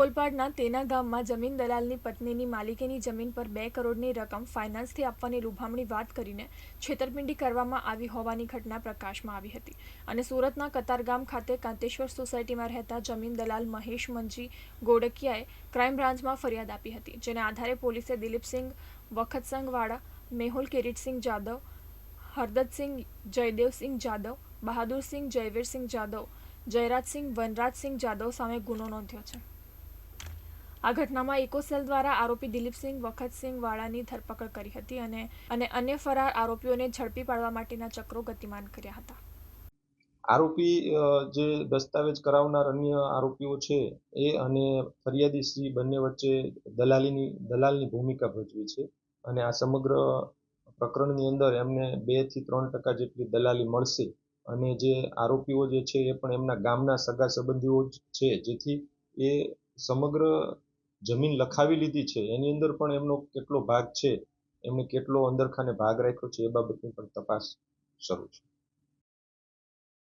ઓલપાડના તેના ગામમાં જમીન દલાલની પત્નીની માલિકીની જમીન પર બે કરોડની રકમ ફાઇનાન્સથી આપવાની લુભામણી વાત કરીને છેતરપિંડી કરવામાં આવી હોવાની ઘટના પ્રકાશમાં આવી હતી. અને સુરતના કતારગામ ખાતે કાંતેશ્વર સોસાયટીમાં રહેતા જમીન દલાલ મહેશ મંજી ગોડકિયાએ ક્રાઇમ બ્રાન્ચમાં ફરિયાદ આપી હતી, જેના આધારે પોલીસે દિલીપસિંહ વખતસંગવાળા મેહુલ કિરીટસિંહ જાદવ, હરદતસિંહ જયદેવસિંહ જાદવ, બહાદુરસિંહ જયવીરસિંહ જાદવ, જયરાજસિંહ વનરાજસિંહ જાદવ સામે ગુનો નોંધ્યો છે. આ ઘટનામાં ઇકોસેલ દ્વારા આરોપી દિલીપસિંહ, વખતસિંહ વાળાની ધરપકડ કરી હતી અને અને અન્ય ફરાર આરોપીઓને ઝડપી પાડવા માટેના ચક્રો ગતિમાન કર્યા હતા. આરોપી જે દસ્તાવેજ કરાવનાર અન્ય આરોપીઓ છે એ અને ફરિયાદી શ્રી બંને વચ્ચે દલાલીની દલાલની ભૂમિકા ભજવી છે અને આ સમગ્ર પ્રકરણની અંદર એમને બેથી ત્રણ ટકા જેટલી દલાલી મળશે અને જે આરોપીઓ જે છે એ પણ એમના ગામના સગા સંબંધીઓ જ છે, જેથી એ સમગ્ર જમીન લખાવી લીધી છે, એની અંદર પણ એમનો કેટલો ભાગ છે, એમને કેટલો અંદરખાને ભાગ રાખ્યો છે એ બાબતની પણ તપાસ શરૂ છે.